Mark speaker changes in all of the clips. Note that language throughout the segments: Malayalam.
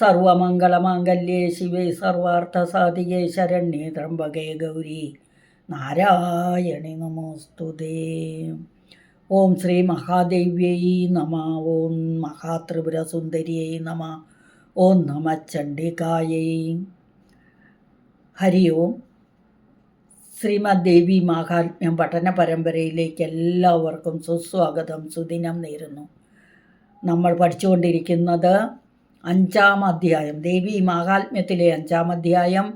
Speaker 1: സർവമംഗളമാംഗല്യേ ശിവേ സർവാർത്ഥസാധികേ ശരണ്യേ ത്രംബകേ ഗൗരി. നാരായണി നമോസ്തുതേ. ഓം ശ്രീ മഹാദേവ്യൈ നമ ഓം മഹാത്രിപുരസുന്ദരിയൈ നമ ഓം നമ ചണ്ഡികായൈ. ഹരി ഓം. ശ്രീമദ് ദേവി മാഹാത്മ്യം പഠന പരമ്പരയിലേക്ക് എല്ലാവർക്കും സുസ്വാഗതം. സുദിനം നേരുന്നു. നമ്മൾ പഠിച്ചുകൊണ്ടിരിക്കുന്നത് അഞ്ചാം അധ്യായം ദേവി മഹാത്മ്യത്തിലെ അഞ്ചാം അധ്യായം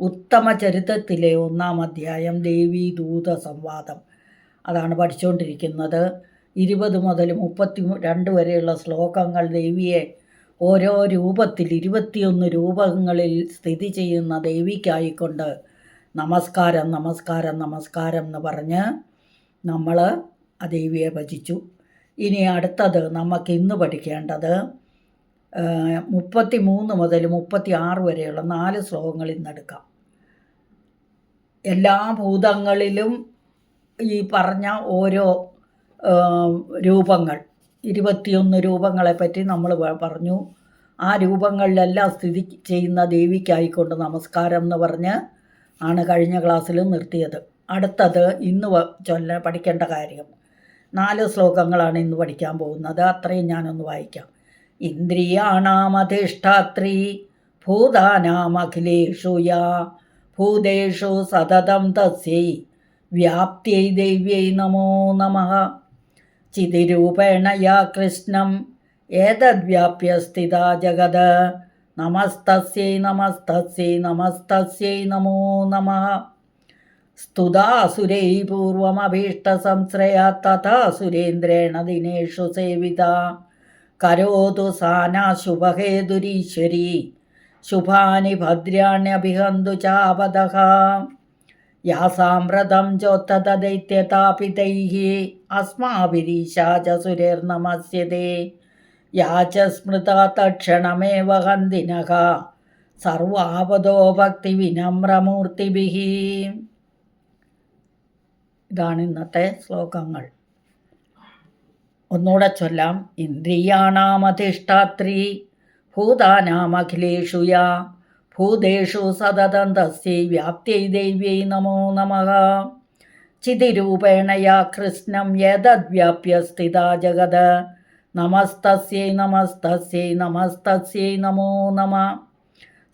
Speaker 1: ഉത്തമ ചരിത്രത്തിലെ ഒന്നാം അധ്യായം ദേവി ദൂത സംവാദം. അതാണ് പഠിച്ചുകൊണ്ടിരിക്കുന്നത് ഇരുപത് മുതൽ മുപ്പത്തി രണ്ട് വരെയുള്ള ശ്ലോകങ്ങൾ ദേവിയെ ഓരോ രൂപത്തിൽ ഇരുപത്തിയൊന്ന് രൂപങ്ങളിൽ സ്ഥിതി ചെയ്യുന്ന ദേവിക്കായിക്കൊണ്ട് നമസ്കാരം നമസ്കാരം നമസ്കാരം എന്ന് പറഞ്ഞ് നമ്മൾ ആ ദേവിയെ ഭജിച്ചു. ഇനി അടുത്തത് നമുക്ക് ഇന്ന് പഠിക്കേണ്ടത് മുപ്പത്തി മൂന്ന് മുതൽ മുപ്പത്തി ആറ് വരെയുള്ള നാല് ശ്ലോകങ്ങൾ ഇന്നെടുക്കാം. എല്ലാ ഭൂതങ്ങളിലും ഈ പറഞ്ഞ ഓരോ രൂപങ്ങൾ ഇരുപത്തിയൊന്ന് രൂപങ്ങളെപ്പറ്റി നമ്മൾ പറഞ്ഞു. ആ രൂപങ്ങളിലെല്ലാം സ്ഥിതി ചെയ്യുന്ന ദേവിക്കായിക്കൊണ്ട് നമസ്കാരം എന്ന് പറഞ്ഞ് ആണ് കഴിഞ്ഞ ക്ലാസ്സിൽ നിർത്തിയത്. അടുത്തത് ഇന്ന് ചൊല്ല പഠിക്കേണ്ട കാര്യം. നാല് ശ്ലോകങ്ങളാണ് ഇന്ന് പഠിക്കാൻ പോകുന്നത്. അത്രയും ഞാനൊന്ന് വായിക്കാം. ഇന്ദ്രിയാണാമധിഷ്ഠാത്രി. ഭൂതാനാമഖിലേഷു യാ ഭൂതേഷു സതതം തസ്യൈ. വ്യാപ്തിയൈ ദൈവ്യൈ നമോ നമ. ചിതിരൂപേണ യാ കൃഷ്ണം. ഏതദ്വ്യാപ്യ സ്ഥിത ജഗത്. നമസ്തസ്യൈ നമസ്തസ്യൈ നമസ്തസ്യൈ നമോ നമ. സ്തുതാസുരൈ പൂർവമഭീഷ്ടസംശ്രയാ തഥാ സുരേന്ദ്രേണ ദിനേഷു സേവിത. കരോതു സാനാ ശുഭഹേതുരീശ്വരി ശുഭാനി ഭദ്രാണ്യഭിഹന്തു ചാപദഃ യാസാമ്രതം ചോത്തത ദൈത്യതാപിതൈः അസ്മാഭിരീശാ ച സുരേർനമസ്യത്തെ യാ ച സ്മൃത തക്ഷണമേവ ഹന്തിനഃ സർവാപദോ ഭക്തിവിനമ്രമൂർത്തിഭിः ഇതാണ് ഇന്നത്തെ ശ്ലോകങ്ങൾ. ഒന്നുകൂടെ ചൊല്ലാം. ഇന്ദ്രിയാണാമധിഷ്ഠാത്രി ഭൂതാനാമഖിലേഷു യാ. ഭൂതേഷു സതതം തസ്യൈ വ്യാപ്തിയൈ ദൈവ്യൈ നമോ നമ. ചിതിരൂപേണ യാ കൃഷ്ണം യദദ്വ്യാപ്യ സ്ഥിത ജഗത്. നമസ്തസ്യൈ നമസ്തസ്യൈ നമസ്തസ്യൈ നമോ നമ.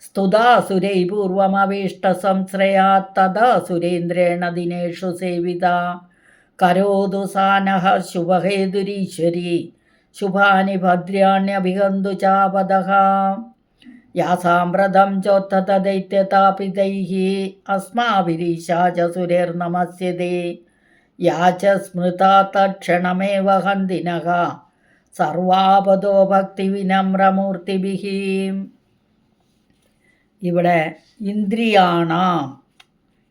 Speaker 1: സ്തുതാസുരൈ തദാ സുരേന്ദ്രേണ ദിനേഷു സേവിത. കരോതു സാനഃ ശുഭഹേതുരീശ്വരി. ശുഭാനി ഭദ്രാണ്യഭിഹന്തു ചാപദഃ യാസാമ്രതം ചോത്തത ദൈത്യതാപിതൈः അസ്മാഭിരീശാ ച സുരേർനമസ്യതേ. യാ ച സ്മൃതാ തക്ഷണമേവ ഹന്തിനഃ സർവാപദോ ഭക്തിവിനമ്രമൂർത്തിഭിः ഇവിടെ ഇന്ദ്രിയാണ.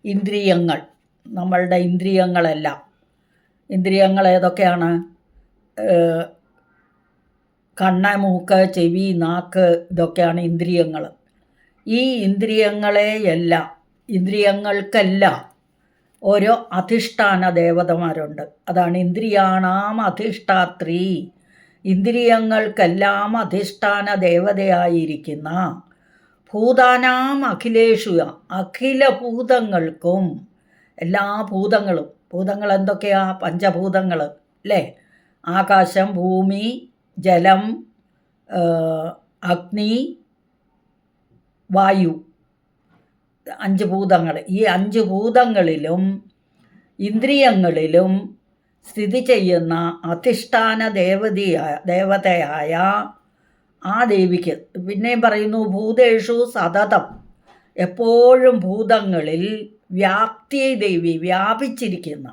Speaker 1: ഇന്ദ്രിയങ്ങൾ. നമ്മളുടെ ഇന്ദ്രിയങ്ങളെല്ലാം. ഇന്ദ്രിയങ്ങൾ ഏതൊക്കെയാണ്? കണ്ണ് മൂക്ക് ചെവി നാക്ക് ഇതൊക്കെയാണ് ഇന്ദ്രിയങ്ങൾ. ഈ ഇന്ദ്രിയങ്ങളെയെല്ലാം ഇന്ദ്രിയങ്ങൾക്കെല്ലാം ഓരോ അധിഷ്ഠാന ദേവതമാരുണ്ട്. അതാണ് ഇന്ദ്രിയാണാം അധിഷ്ഠാത്രി. ഇന്ദ്രിയങ്ങൾക്കെല്ലാം അധിഷ്ഠാന ദേവതയായിരിക്കുന്ന ഭൂതാനാം അഖിലേഷു അഖില ഭൂതങ്ങൾക്കും എല്ലാ ഭൂതങ്ങളും ഭൂതങ്ങൾ എന്തൊക്കെയാ പഞ്ചഭൂതങ്ങൾ അല്ലേ? ആകാശം ഭൂമി ജലം അഗ്നി വായു. അഞ്ച് ഭൂതങ്ങൾ ഈ അഞ്ച് ഭൂതങ്ങളിലും ഇന്ദ്രിയങ്ങളിലും സ്ഥിതി ചെയ്യുന്ന അധിഷ്ഠാന ദേവതയായ ദേവതയായ ആ ദേവിക്ക്. പിന്നെയും പറയുന്നു ഭൂതേഷു സതതം. എപ്പോഴും ഭൂതങ്ങളിൽ വ്യാപ്തി ദേവി വ്യാപിച്ചിരിക്കുന്ന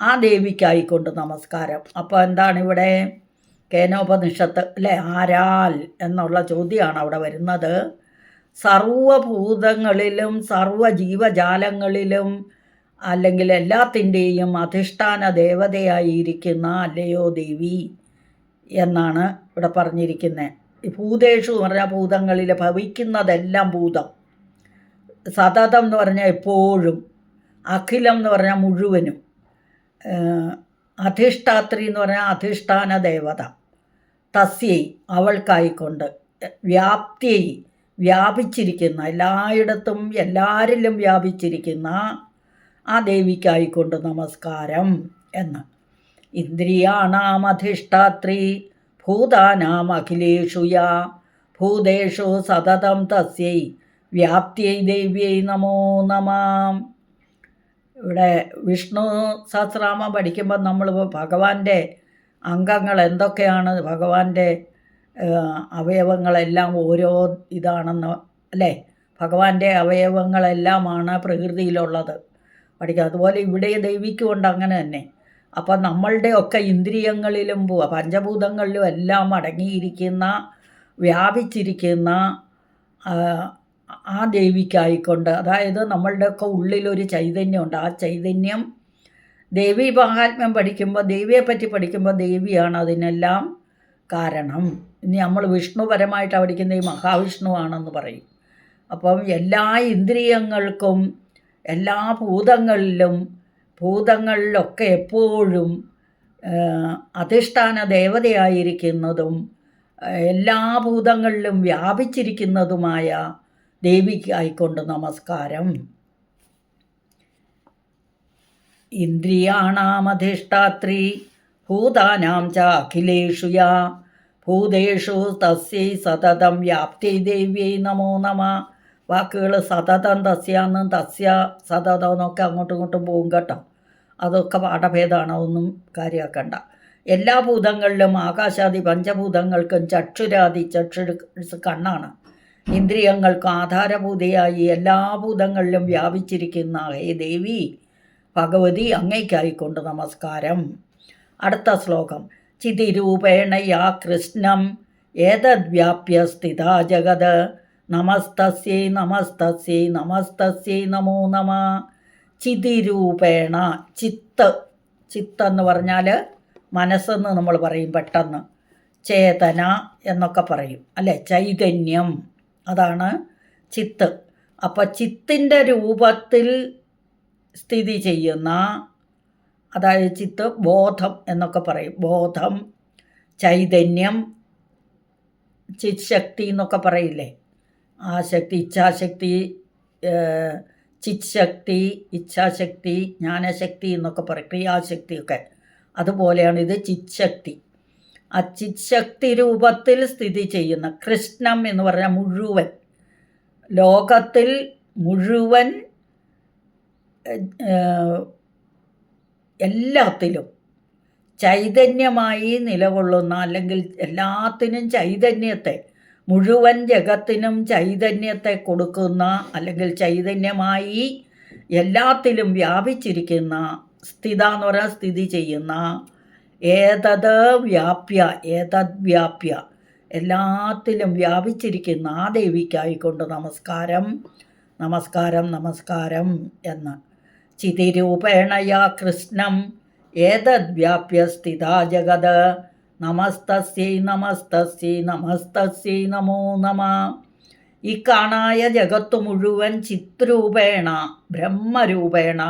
Speaker 1: ആ ദേവിക്കായിക്കൊണ്ട് നമസ്കാരം. അപ്പോൾ എന്താണ് ഇവിടെ കേനോപനിഷത്ത് അല്ലെ? ആരാൽ എന്നുള്ള ചോദ്യമാണ് അവിടെ വരുന്നത്. സർവഭൂതങ്ങളിലും സർവ ജീവജാലങ്ങളിലും അല്ലെങ്കിൽ എല്ലാത്തിന്റെയും അധിഷ്ഠാന ദേവതയായിരിക്കുന്ന അല്ലയോ ദേവി എന്നാണ് ഇവിടെ പറഞ്ഞിരിക്കുന്നത് ഭൂതേഷു എന്ന് പറഞ്ഞാൽ ഭൂതങ്ങളിൽ ഭവിക്കുന്നതെല്ലാം ഭൂതം. സതതം എന്ന് പറഞ്ഞാൽ എപ്പോഴും അഖിലം എന്ന് പറഞ്ഞാൽ മുഴുവനും അധിഷ്ഠാത്രി എന്ന് പറഞ്ഞാൽ അധിഷ്ഠാന ദേവത തസ്യൈ അവൾക്കായിക്കൊണ്ട് വ്യാപ്തിയെ വ്യാപിച്ചിരിക്കുന്ന എല്ലായിടത്തും എല്ലാവരിലും വ്യാപിച്ചിരിക്കുന്ന ആ ദേവിക്കായിക്കൊണ്ട് നമസ്കാരം എന്ന്. ഇന്ദ്രിയാണാമധിഷ്ഠാത്രി ഭൂതാനാം അഖിലേഷു യാ ഭൂതേഷു സതതം തസ്യൈ വ്യാപ്തിयै ദേവ്യൈ നമോ നമാം. ഇവിടെ വിഷ്ണു സഹസ്രാമ പഠിക്കുമ്പോൾ നമ്മൾ ഭഗവാന്റെ അംഗങ്ങൾ എന്തൊക്കെയാണ്? ഭഗവാന്റെ അവയവങ്ങളെല്ലാം ഓരോ ഇതാണെന്ന് അല്ലേ? ഭഗവാന്റെ അവയവങ്ങളെല്ലാമാണ് പ്രകൃതിയിലുള്ളത്. പഠിക്കുക. അതുപോലെ ഇവിടെ ദൈവിക്കുമുണ്ട് അങ്ങനെ തന്നെ. അപ്പം നമ്മളുടെയൊക്കെ ഇന്ദ്രിയങ്ങളിലും പോ- പഞ്ചഭൂതങ്ങളിലും എല്ലാം അടങ്ങിയിരിക്കുന്ന വ്യാപിച്ചിരിക്കുന്ന ആ, ദേവിക്കായിക്കൊണ്ട് അതായത് നമ്മളുടെയൊക്കെ ഉള്ളിലൊരു ചൈതന്യമുണ്ട്. ആ ചൈതന്യം ദേവി മഹാത്മ്യം പഠിക്കുമ്പോൾ ദേവിയെപ്പറ്റി പഠിക്കുമ്പോൾ ദേവിയാണ് അതിനെല്ലാം കാരണം. ഇനി നമ്മൾ വിഷ്ണുപരമായിട്ട് പഠിക്കുന്ന ഈ മഹാവിഷ്ണുവാണെന്ന് പറയും. അപ്പം എല്ലാ ഇന്ദ്രിയങ്ങൾക്കും എല്ലാ ഭൂതങ്ങളിലും ഭൂതങ്ങളിലൊക്കെ എപ്പോഴും അധിഷ്ഠാന ദേവതയായിരിക്കുന്നതും എല്ലാ ഭൂതങ്ങളിലും വ്യാപിച്ചിരിക്കുന്നതുമായ ദേവിക്കായിക്കൊണ്ട് നമസ്കാരം. ഇന്ദ്രിയാണാമധിഷ്ഠാത്രി ഭൂതാനാം ച അഖിലേഷു യാ. ഭൂതേഷു തസ്യൈ സതതം വ്യാപ്തി ദേവ്യൈ നമോ നമ. വാക്കുകൾ സതതം തസ്യാന്നും തസ്യ സതതം എന്നൊക്കെ അങ്ങോട്ടും ഇങ്ങോട്ടും പോകും കേട്ടോ. അതൊക്കെ പാഠഭേദമാണ് ഒന്നും കാര്യമാക്കണ്ട എല്ലാ ഭൂതങ്ങളിലും ആകാശാദി പഞ്ചഭൂതങ്ങൾക്കും ചക്ഷുരാദി ചക്ഷു കണ്ണാണ്. ഇന്ദ്രിയങ്ങൾക്ക് ആധാരഭൂതയായി എല്ലാ ഭൂതങ്ങളിലും വ്യാപിച്ചിരിക്കുന്ന ഹേ ദേവി ഭഗവതി അങ്ങയ്ക്കായിക്കൊണ്ട് നമസ്കാരം. അടുത്ത ശ്ലോകം. ചിതിരൂപേണ യാ കൃഷ്ണം ഏതദ്വ്യാപ്യ സ്ഥിതാ ജഗത്. നമസ്തസ്യൈ നമസ്തസ്യൈ നമസ്തസ്യൈ നമോ നമ. ചിതിരൂപേണ ചിത്ത്. ചിത്ത് എന്ന് പറഞ്ഞാൽ മനസ്സെന്ന് നമ്മൾ പറയും പെട്ടെന്ന്. ചേതന എന്നൊക്കെ പറയും. അല്ലേ? ചൈതന്യം. അതാണ് ചിത്ത്. അപ്പോൾ ചിത്തിന്റെ രൂപത്തിൽ സ്ഥിതി ചെയ്യുന്ന അതായത് ചിത്ത് ബോധം എന്നൊക്കെ പറയും. ബോധം ചൈതന്യം ചിത് ശക്തി എന്നൊക്കെ പറയില്ലേ? ആ ശക്തി ഇച്ഛാശക്തി ചിത് ശക്തി ഇച്ഛാശക്തി ജ്ഞാനശക്തി എന്നൊക്കെ പറയും. ക്രിയാശക്തിയൊക്കെ. അതുപോലെയാണ് ഇത് ചിത് ശക്തി ആ ചിത് ശക്തി രൂപത്തിൽ സ്ഥിതി ചെയ്യുന്ന കൃഷ്ണം എന്ന് പറഞ്ഞാൽ മുഴുവൻ. ലോകത്തിൽ മുഴുവൻ എല്ലാത്തിലും ചൈതന്യമായി നിലകൊള്ളുന്ന അല്ലെങ്കിൽ എല്ലാത്തിനും ചൈതന്യത്തെ മുഴുവൻ ജഗത്തിനും ചൈതന്യത്തെ കൊടുക്കുന്ന അല്ലെങ്കിൽ ചൈതന്യമായി എല്ലാത്തിലും വ്യാപിച്ചിരിക്കുന്ന സ്ഥിത എന്ന് പറഞ്ഞാൽ സ്ഥിതി ചെയ്യുന്ന ഏതത് വ്യാപ്യ ഏതത് വ്യാപ്യ? എല്ലാത്തിലും വ്യാപിച്ചിരിക്കുന്ന ആ ദേവിക്കായിക്കൊണ്ട് നമസ്കാരം നമസ്കാരം നമസ്കാരം എന്ന്. ചിതിരൂപേണയാ കൃഷ്ണം ഏതദ്വ്യാപ്യ സ്ഥിതാ ജഗത്? നമസ്തസ്യൈ നമസ്തസ്യൈ നമസ്തസ്യൈ നമോ നമ. ഈ കാണായ ജഗത്തു മുഴുവൻ ചിത്രൂപേണ ബ്രഹ്മരൂപേണ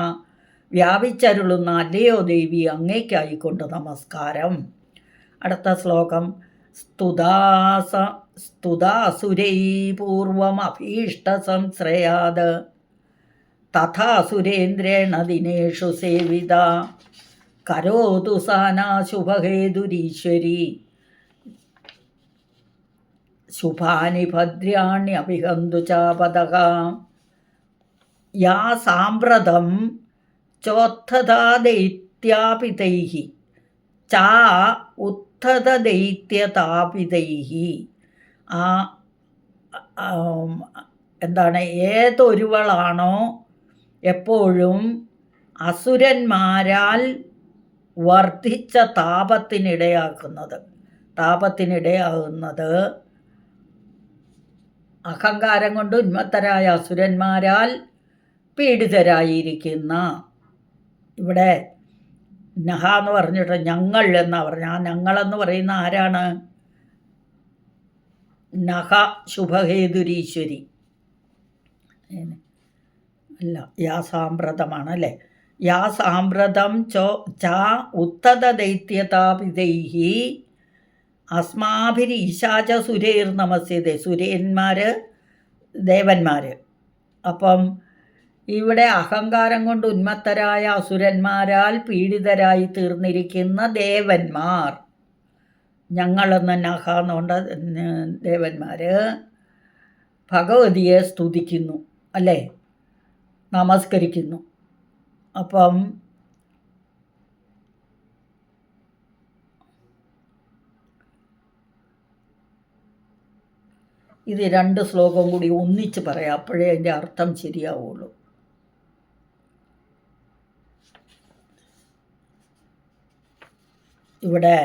Speaker 1: വ്യാപിച്ചരുളുന്ന അല്ലയോ ദേവി അങ്ങേക്കായിക്കൊണ്ട് നമസ്കാരം. അടുത്ത ശ്ലോകം. സ്തുതാസ സ്തുതാസുരൈ സംശ്രയാത് തഥാ സുരേന്ദ്രേണ ദിനേഷു സേവിത. കരോതു സാനാശുഭഹേതുരീശ്വരി ശുഭാനി ഭദ്രാണ്യഭിഹന്തു ചാപതക യാ സാമ്പ്രതം ചോത്ഥതാദൈത്യാപിതൈः ചാ ഉത്ഥതദൈത്യതാപിതൈः ആ ആം, എന്താണ് ഏതൊരുവളാണോ എപ്പോഴും അസുരന്മാരാൽ വർദ്ധിച്ച താപത്തിനിടയാക്കുന്നത് താപത്തിനിടയാകുന്നത് അഹങ്കാരം കൊണ്ട് ഉന്മത്തരായ അസുരന്മാരാൽ പീഡിതരായിരിക്കുന്ന ഇവിടെ നഹ എന്ന് പറഞ്ഞിട്ട് ഞങ്ങൾ എന്നാ പറഞ്ഞ ആ ഞങ്ങളെന്ന് പറയുന്ന ആരാണ്? നഹ ശുഭഹേതുരീശ്വരി. അല്ല യാ സാമ്പ്രതമാണ് അല്ലേ? യാ സാമ്പ്രതം ചോ ചാ ഉത്തത ദൈത്യതാപിതൈഹി അസ്മാഭിരി ഈശാച സുരേർ നമസ്യതേ. സുരേന്മാർ ദേവന്മാർ അപ്പം ഇവിടെ അഹങ്കാരം കൊണ്ട് ഉന്മത്തരായ അസുരന്മാരാൽ പീഡിതരായി തീർന്നിരിക്കുന്ന ദേവന്മാർ. ഞങ്ങളെന്ന് നഹ എന്നുകൊണ്ട് ദേവന്മാർ ഭഗവതിയെ സ്തുതിക്കുന്നു അല്ലേ? നമസ്കരിക്കുന്നു. അപ്പം ഇത് രണ്ട് ശ്ലോകം കൂടി ഒന്നിച്ച് പറയാം അപ്പോഴേ അതിന്റെ അർത്ഥം ശരിയാവുള്ളൂ. ഇവിടെ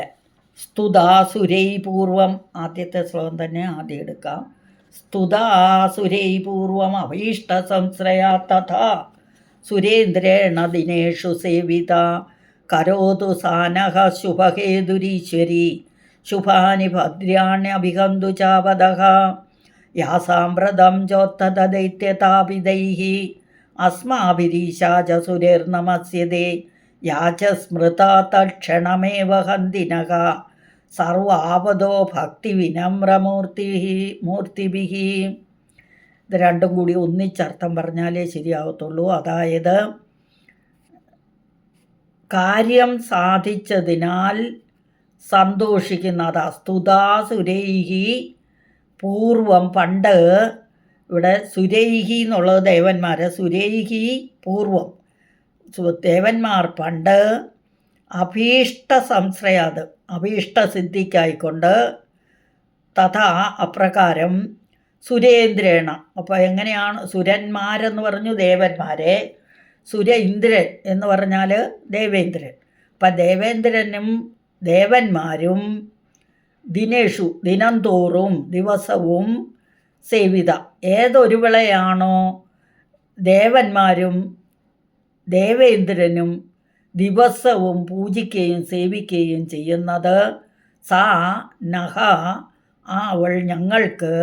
Speaker 1: സ്തുതാസുരൈ പൂർവം ആദ്യത്തെ ശ്ലോകം തന്നെ ആദ്യം എടുക്കാം. സ്തുതാസുരൈ പൂർവം അഭീഷ്ട സംശ്രയാ തഥാ സുരേന്ദ്രേണ ദിനേഷു സേവിത. കരോതു സാനഹ ശുഭഹേതുരീശ്വരി ശുഭാനി ഭദ്ര്യാണ്യഭിഹന്തു ചാപദഃ യാസാമ്പ്രതം ചോത്തത ദൈത്യതാപിതൈः അസ്മാഭിരീശാച സുരേർനമസ്യതേ യാച സ്മൃതാ തക്ഷണമേവ ഹന്തിനക. സർവാപദോ ഭക്തി വിനമ്രമൂർത്തി മൂർത്തിഭിः. ഇത് രണ്ടും കൂടി ഒന്നിച്ചർത്ഥം പറഞ്ഞാലേ ശരിയാവത്തുള്ളൂ. അതായത് കാര്യം സാധിച്ചതിനാൽ സന്തോഷിക്കുന്നത് സ്തുതാസുരൈഹി പൂർവം പണ്ട് ഇവിടെ സുരൈഹി എന്നുള്ളത് ദേവന്മാരെ സുരൈഹി പൂർവം. ദേവന്മാർ പണ്ട് അഭീഷ്ട സംശ്രയാത് അഭീഷ്ട സിദ്ധിക്കായിക്കൊണ്ട് തഥാ അപ്രകാരം സുരേന്ദ്രേണ. അപ്പോൾ എങ്ങനെയാണ് സുരന്മാരെന്ന് പറഞ്ഞു ദേവന്മാരെ? സുര ഇന്ദ്രൻ എന്ന് പറഞ്ഞാൽ ദേവേന്ദ്രൻ. അപ്പം ദേവേന്ദ്രനും ദേവന്മാരും ദിനേഷു ദിനം തോറും ദിവസവും സേവിത. ഏതൊരു വിളയാണോ ദേവന്മാരും ദേവേന്ദ്രനും ദിവസവും പൂജിക്കുകയും സേവിക്കുകയും ചെയ്യുന്നത്. സാ നഹ ആ അവൾ ഞങ്ങൾക്ക്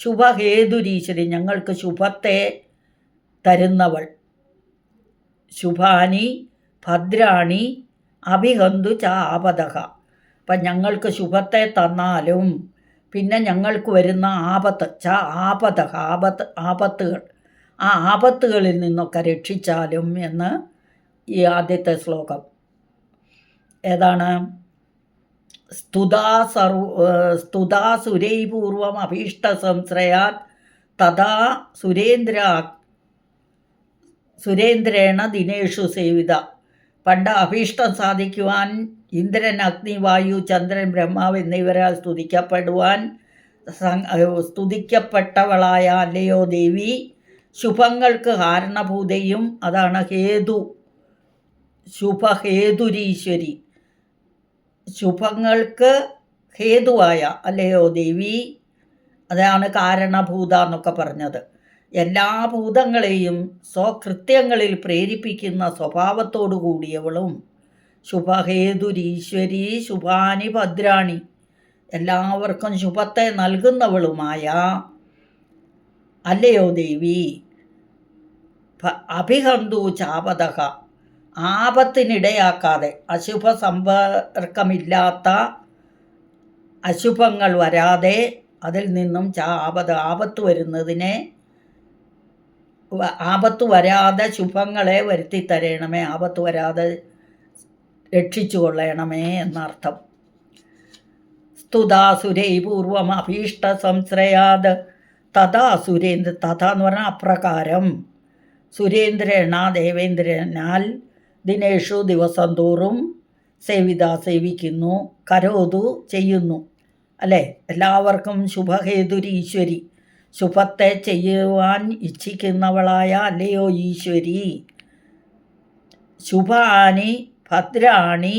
Speaker 1: ശുഭഹേതുരീശ്വരി ഞങ്ങൾക്ക് ശുഭത്തെ തരുന്നവൾ. ശുഭാനി ഭദ്രാണി അഭിഹന്തു ച ആപതക അപ്പം ഞങ്ങൾക്ക് ശുഭത്തെ തന്നാലും പിന്നെ ഞങ്ങൾക്ക് വരുന്ന ആപത്ത് ച ആപതക ആപത്ത് ആപത്തുകൾ. ആ ആപത്തുകളിൽ നിന്നൊക്കെ രക്ഷിച്ചാലും എന്ന് ഈ ആദ്യത്തെ ശ്ലോകം. ഏതാണ്? സ്തുതാ സർവ സ്തുതാ സുരൈപൂർവം അഭീഷ്ട സംശ്രയാത് തഥാ സുരേന്ദ്ര സുരേന്ദ്രേണ ദിനേഷു സേവിത. പണ്ട് അഭീഷ്ടം സാധിക്കുവാൻ ഇന്ദ്രൻ അഗ്നി വായു ചന്ദ്രൻ ബ്രഹ്മാവ് എന്നിവരാൽ സ്തുതിക്കപ്പെടുവാൻ സ്തുതിക്കപ്പെട്ടവളായ അല്ലയോ ദേവി? ശുഭങ്ങൾക്ക് കാരണഭൂതയും അതാണ് ഹേതു. ശുഭഹേതുരീശ്വരി. ശുഭങ്ങൾക്ക് ഹേതുവായ അല്ലയോ ദേവി? അതാണ് കാരണഭൂത എന്നൊക്കെ പറഞ്ഞത്. എല്ലാ ഭൂതങ്ങളെയും സ്വകൃത്യങ്ങളിൽ പ്രേരിപ്പിക്കുന്ന സ്വഭാവത്തോടു കൂടിയവളും ശുഭഹേതുരീശ്വരി ശുഭാനി ഭദ്രാണി. എല്ലാവർക്കും ശുഭത്തെ നൽകുന്നവളുമായ അല്ലയോ ദേവി? അഭിഹന്തു ചാപതക ആപത്തിനിടയാക്കാതെ അശുഭ സമ്പർക്കമില്ലാത്ത അശുഭങ്ങൾ വരാതെ അതിൽ നിന്നും ചാ ആപത്ത് ആപത്ത് വരുന്നതിനെ ആപത്ത് വരാതെ ശുഭങ്ങളെ വരുത്തി തരണമേ ആപത്ത് വരാതെ രക്ഷിച്ചു കൊള്ളണമേ എന്നർത്ഥം. സ്തുതാസുരൈ പൂർവം അഭീഷ്ട സംശ്രയാത് തഥാ സുരേന്ദ്ര തഥാ എന്ന് പറഞ്ഞാൽ അപ്രകാരം. സുരേന്ദ്രേണ ദേവേന്ദ്രനാൽ ദിനേഷു ദിവസം തോറും സേവിത സേവിക്കുന്നു കരോതു ചെയ്യുന്നു അല്ലേ? എല്ലാവർക്കും ശുഭഹേതുരി ഈശ്വരി. ശുഭത്തെ ചെയ്യുവാൻ ഇച്ഛിക്കുന്നവളായ അല്ലയോ ഈശ്വരി? ശുഭാനി ഭദ്രാണി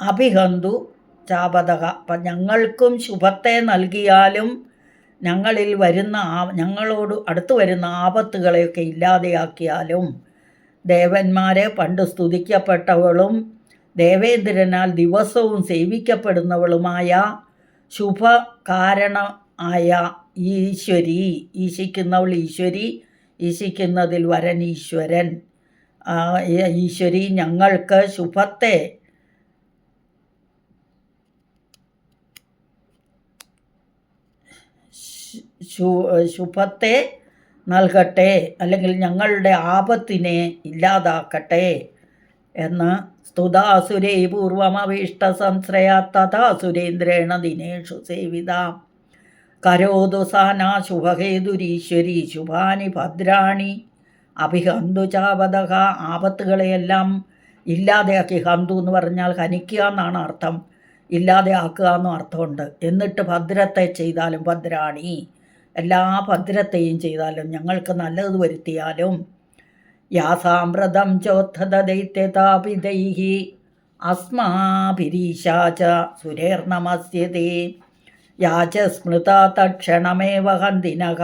Speaker 1: അഭിഹന്തു ചാപതക അപ്പം ഞങ്ങൾക്കും ശുഭത്തെ നൽകിയാലും ഞങ്ങളിൽ വരുന്ന ആ ഞങ്ങളോട് അടുത്ത് വരുന്ന ആപത്തുകളെയൊക്കെ ഇല്ലാതെയാക്കിയാലും ദേവന്മാരെ പണ്ട് സ്തുതിക്കപ്പെട്ടവളും ദേവേന്ദ്രനാൽ ദിവസവും സേവിക്കപ്പെടുന്നവളുമായ ശുഭകാരണ ആയ ഈശ്വരി ഈശിക്കുന്നവൾ ഈശ്വരി ഈശിക്കുന്നതിൽ വരൻ ഈശ്വരൻ. ഈശ്വരി ഞങ്ങൾക്ക് ശുഭത്തെ ശു- ശുഭത്തെ നൽകട്ടെ അല്ലെങ്കിൽ ഞങ്ങളുടെ ആപത്തിനെ ഇല്ലാതാക്കട്ടെ എന്ന് സ്തുതാസുരേ പൂർവമഭീഷ്ട സംശ്രയാ തഥാ സുരേന്ദ്രേണ ദിനേഷു സേവിത. സാനാ ശുഭഹേതുരീശ്വരി ശുഭാനി ഭദ്രാണി. അഭിഹന്തു ചാപതക ആപത്തുകളെയെല്ലാം ഇല്ലാതെയാക്കി ഹന്തു എന്ന് പറഞ്ഞാൽ ഹനിക്കുക എന്നാണ് അർത്ഥം. ഇല്ലാതെയാക്കുക എന്നും അർത്ഥമുണ്ട്. എന്നിട്ട് ഭദ്രത്തെ ചെയ്താലും ഭദ്രാണി. എല്ലാ ഭദ്രത്തെയും ചെയ്താലും ഞങ്ങൾക്ക് നല്ലത് വരുത്തിയാലും യാസാമ്രതം ചോദ്ധത ദൈത്യതാപിതൈഹി അസ്മാഭിരീശാച സുരേർനമസ്യതേ യാച സ്മൃത തക്ഷണമേവ ഹന്തിനക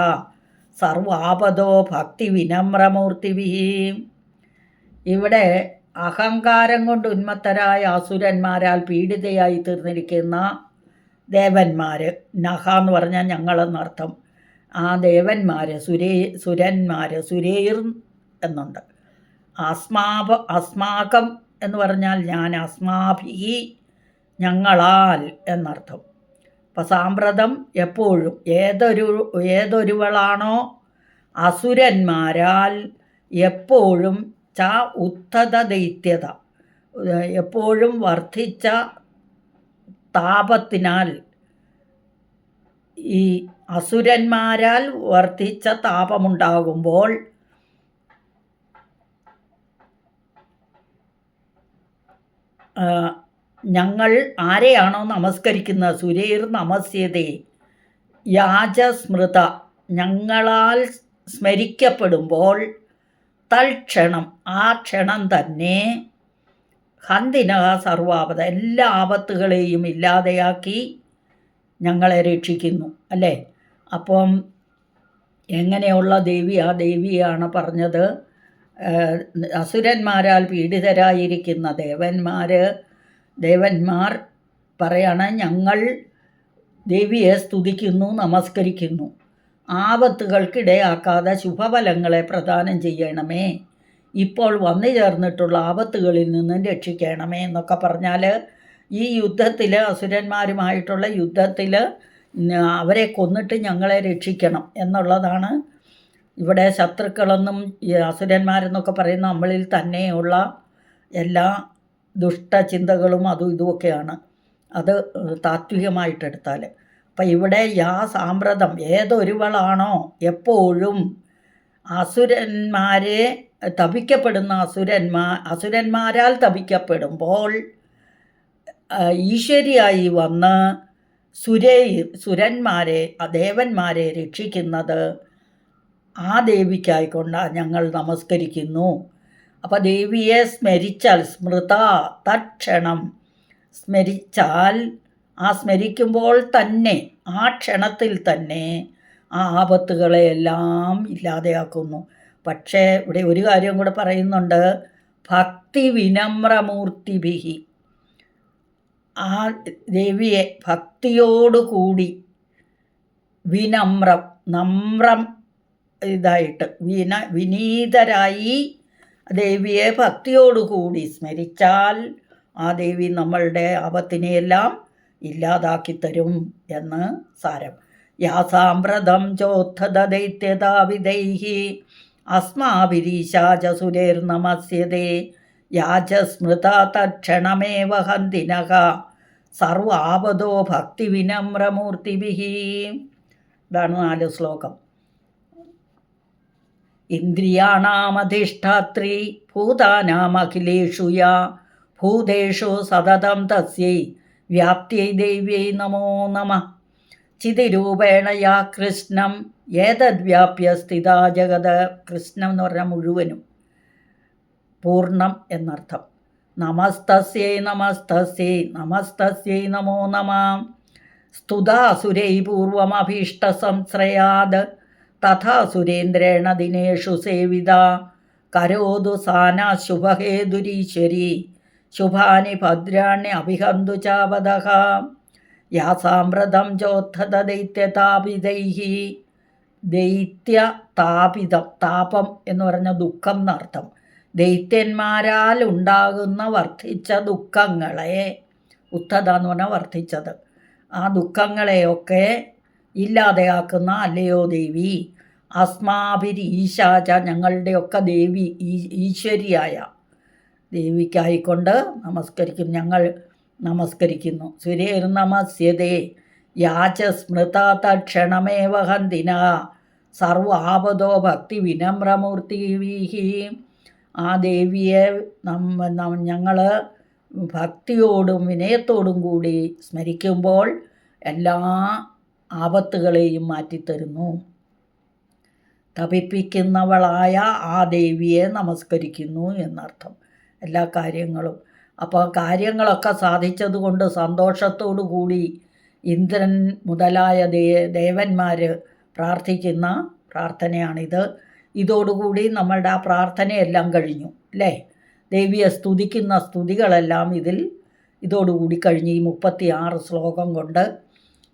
Speaker 1: സർവാപദോ ഭക്തി വിനമ്രമൂർത്തിവിഹി ഇവിടെ അഹങ്കാരം കൊണ്ട് ഉന്മത്തരായ അസുരന്മാരാൽ പീഡിതയായി തീർന്നിരിക്കുന്ന ദേവന്മാർ നഹ എന്ന് പറഞ്ഞാൽ ഞങ്ങളെന്നർത്ഥം. ആ ദേവന്മാർ സുരേ സുരന്മാർ സുരേർ എന്നുണ്ട്. അസ്മാപ അസ്മാകം എന്ന് പറഞ്ഞാൽ ഞാൻ അസ്മാഭി ഞങ്ങളാൽ എന്നർത്ഥം. അപ്പം സാമ്പ്രതം എപ്പോഴും ഏതൊരു ഏതൊരുവളാണോ അസുരന്മാരാൽ എപ്പോഴും ച ഉത്തത ദൈത്യത എപ്പോഴും വർദ്ധിച്ച താപത്തിനാൽ ഈ അസുരന്മാരാൽ വർദ്ധിച്ച താപമുണ്ടാകുമ്പോൾ ഞങ്ങൾ ആരെയാണോ നമസ്കരിക്കുന്നത് സുരേർ നമസ്യതേ. യാജസ്മൃത. ഞങ്ങളാൽ സ്മരിക്കപ്പെടുമ്പോൾ തൽക്ഷണം ആ ക്ഷണം തന്നെ ഹന്തിന സർവാപത എല്ലാ ആപത്തുകളെയും ഇല്ലാതെയാക്കി ഞങ്ങളെ രക്ഷിക്കുന്നു. അല്ലേ? അപ്പം എങ്ങനെയുള്ള ദേവി ആ ദേവിയാണ് പറഞ്ഞത്? അസുരന്മാരാൽ പീഡിതരായിരിക്കുന്ന ദേവന്മാർ ദേവന്മാർ പറയാണ് ഞങ്ങൾ ദേവിയെ സ്തുതിക്കുന്നു നമസ്കരിക്കുന്നു. ആപത്തുകൾക്കിടയാക്കാതെ ശുഭഫലങ്ങളെ പ്രദാനം ചെയ്യണമേ. ഇപ്പോൾ വന്നു ചേർന്നിട്ടുള്ള ആപത്തുകളിൽ നിന്നും രക്ഷിക്കണമേ എന്നൊക്കെ പറഞ്ഞാൽ ഈ യുദ്ധത്തിൽ അസുരന്മാരുമായിട്ടുള്ള യുദ്ധത്തിൽ അവരെ കൊന്നിട്ട് ഞങ്ങളെ രക്ഷിക്കണം എന്നുള്ളതാണ് ഇവിടെ ശത്രുക്കളെന്നും അസുരന്മാരെന്നൊക്കെ പറയുന്ന നമ്മളിൽ തന്നെയുള്ള എല്ലാ ദുഷ്ടചിന്തകളും അതും ഇതുമൊക്കെയാണ്. അത് താത്വികമായിട്ടെടുത്താൽ. അപ്പം ഇവിടെ യാ സാമ്പ്രതം ഏതൊരുവളാണോ എപ്പോഴും അസുരന്മാരെ തപിക്കപ്പെടുന്ന അസുരന്മാ അസുരന്മാരാൽ തപിക്കപ്പെടുമ്പോൾ ഈശ്വരിയായി വന്ന് സുരേ സുരന്മാരെ ദേവന്മാരെ രക്ഷിക്കുന്നത് ആ ദേവിക്കായിക്കൊണ്ടാണ് ഞങ്ങൾ നമസ്കരിക്കുന്നു. അപ്പോൾ ദേവിയെ സ്മരിച്ചാൽ സ്മൃത തക്ഷണം സ്മരിച്ചാൽ ആ സ്മരിക്കുമ്പോൾ തന്നെ ആ ക്ഷണത്തിൽ തന്നെ ആ ആപത്തുകളെയെല്ലാം ഇല്ലാതെയാക്കുന്നു. പക്ഷേ ഇവിടെ ഒരു കാര്യം കൂടെ പറയുന്നുണ്ട്. ഭക്തി വിനമ്രമൂർത്തിഭിഹി ആ ദേവിയെ ഭക്തിയോടുകൂടി വിനമ്രം നമ്രം ഇതായിട്ട് വിന വിനീതരായി ദേവിയെ ഭക്തിയോടുകൂടി സ്മരിച്ചാൽ ആ ദേവി നമ്മളുടെ ആപത്തിനെയെല്ലാം ഇല്ലാതാക്കി തരും എന്ന് സാരം. യാസാമ്പ്രതം ചോത്ഥത ദൈത്യതാവിധൈഹി അസ്മാഭിരീശാചസുരേർനമസ്യതേ യാചസ്മൃത തക്ഷണമേവ ഹന്തിനക. സർവാപദോ ഭക്തി വിനമ്രമൂർത്തിഭി ഇതാണ് നാല് ശ്ലോകം. ഇന്ദ്രിയാണാമധിഷ്ഠാത്രി ഭൂതാനാമഖിലേഷു യാ ഭൂതേഷു സതതം തസ്യൈ വ്യാപ്തിയൈ ദൈവ്യൈ നമോ നമ. ചിതിരൂപേണ യാ കൃഷ്ണം. ഏതദ്വ്യാപ്യ സ്ഥിതാ ജഗത് കൃഷ്ണം എന്ന് പറഞ്ഞാൽ മുഴുവനും. പൂർണം എന്നർത്ഥം. നമസ്തസ്യൈ നമസ്തസ്യൈ നമസ്തസ്യൈ നമോ നമാം. സ്തുതാസുരൈ പൂർവമഭീഷ്ടസംശ്രയാത് തഥാ സുരേന്ദ്രേണ ദിനേഷു സേവിത. കരോതു സാന ശുഭഹേതുരീശ്വരി. ശുഭാനി ഭദ്രാണി അഭിഹന്തു ചാപദഃ യാസാമ്രതം ചോത്ഥത ദൈത്യതാപിതൈः ദൈത്യ താപിതം താപം എന്ന് പറഞ്ഞ ദുഃഖം എന്നർത്ഥം. ദൈത്യന്മാരാൽ ഉണ്ടാകുന്ന വർദ്ധിച്ച ദുഃഖങ്ങളെ ഉത്തത എന്ന് പറഞ്ഞാൽ വർദ്ധിച്ചത്. ആ ദുഃഖങ്ങളെയൊക്കെ ഇല്ലാതെയാക്കുന്ന അല്ലയോ ദേവി? അസ്മാഭിരി ഈശാച ഞങ്ങളുടെയൊക്കെ ദേവി ഈശ്വരിയായ ദേവിക്കായിക്കൊണ്ട് നമസ്കരിക്കും. ഞങ്ങൾ നമസ്കരിക്കുന്നു. സുരേർനമസ്യതേ യാച സ്മൃത തക്ഷണമേവ ഹന്തിന സർവാപദോ ഭക്തി വിനമ്രമൂർത്തി ആ ദേവിയെ ഞങ്ങൾ ഭക്തിയോടും വിനയത്തോടും കൂടി സ്മരിക്കുമ്പോൾ എല്ലാ ആപത്തുകളെയും മാറ്റിത്തരുന്നു. തപിപ്പിക്കുന്നവളായ ആ ദേവിയെ നമസ്കരിക്കുന്നു എന്നർത്ഥം. എല്ലാ കാര്യങ്ങളും. അപ്പോൾ കാര്യങ്ങളൊക്കെ സാധിച്ചതുകൊണ്ട് സന്തോഷത്തോടു കൂടി ഇന്ദ്രൻ മുതലായ ദേ ദേവന്മാർ പ്രാർത്ഥിക്കുന്ന പ്രാർത്ഥനയാണിത്. ഇതോടുകൂടി നമ്മളുടെ ആ പ്രാർത്ഥനയെല്ലാം കഴിഞ്ഞു അല്ലേ? ദേവിയെ സ്തുതിക്കുന്ന സ്തുതികളെല്ലാം ഇതിൽ ഇതോടുകൂടി കഴിഞ്ഞു ഈ മുപ്പത്തി ആറ് ശ്ലോകം കൊണ്ട്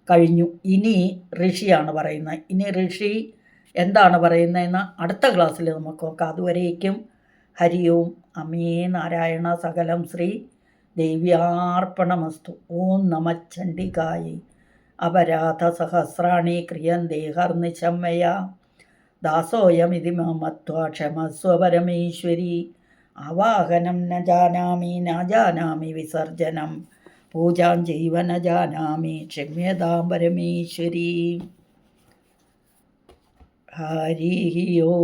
Speaker 1: കഴിഞ്ഞു. ഇനി ഋഷിയാണ് പറയുന്നത്. ഇനി ഋഷി എന്താണ് പറയുന്നതെന്ന് അടുത്ത ക്ലാസ്സിൽ നമുക്ക് നോക്കാം. അതുവരേക്കും ഹരി ഓം അമേ നാരായണ സകലം ശ്രീ ദേവ്യാർപ്പണമസ്തു ഓം നമച്ചണ്ഡികായി അപരാധ സഹസ്രാണി ക്രിയന്തേ ഹർനിശമ്മയ ദാസോയമിതി മമത്വ ക്ഷമസ്വ പരമേശ്വരി ആവാഹനം ന ജാനാമി ന ജാനാമി വിസർജനം. പൂജാം ചെയ്വ ന ജാനാമി ക്ഷമ്യതാം പരമേശ്വരി. ഹരി ഓ